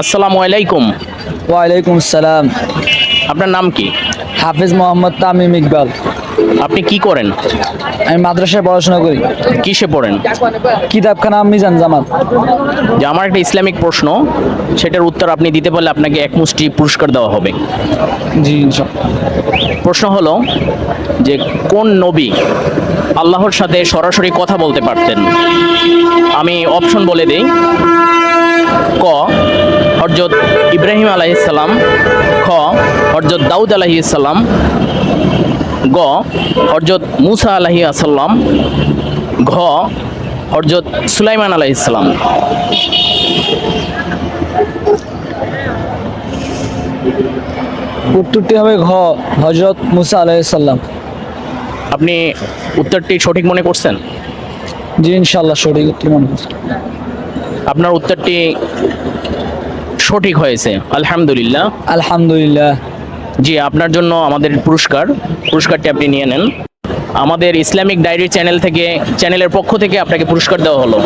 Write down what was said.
আসসালামু আলাইকুম। ওয়ালাইকুম আসসালাম আপনার নাম কি? হাফিজ মোহাম্মদ তামিম ইকবাল। আপনি কি করেন? আমি মাদ্রাসায় পড়াশোনা করি। কিসে পড়েন? কিতাবখানা মিজান জামাত। যে আমার একটা ইসলামিক প্রশ্ন সেটার উত্তর আপনি দিতে পারলে আপনাকে এক মুষ্টি পুরস্কার দেওয়া হবে। জি প্রশ্ন হলো যে কোন নবী আল্লাহর সাথে সরাসরি কথা বলতে পারতেন? আমি অপশন বলে দেই। হরজত ইব্রাহিম আলাইসাল্লাম খ হরজত দাউদ আলাইসাল্লাম গ হরজত মুসা আলাহি আসাল্লাম ঘ হরজত সুলাইমান আলাইসাল্লাম উত্তরটি হবে ঘ হজরত মুসা আলাইসাল্লাম আপনি উত্তরটি সঠিক মনে করছেন? জি ইনশাল্লাহ সঠিক উত্তর মনে হচ্ছে। আপনার উত্তরটি সঠিক হয়েছে। আলহামদুলিল্লাহ। আলহামদুলিল্লাহ। জি আপনার জন্য আমাদের পুরস্কার। পুরস্কারটি আপনি নিয়ে নেন। আমাদের ইসলামিক ডায়েরি চ্যানেল থেকে চ্যানেলের পক্ষ থেকে আপনাকে পুরস্কার দেওয়া হলো।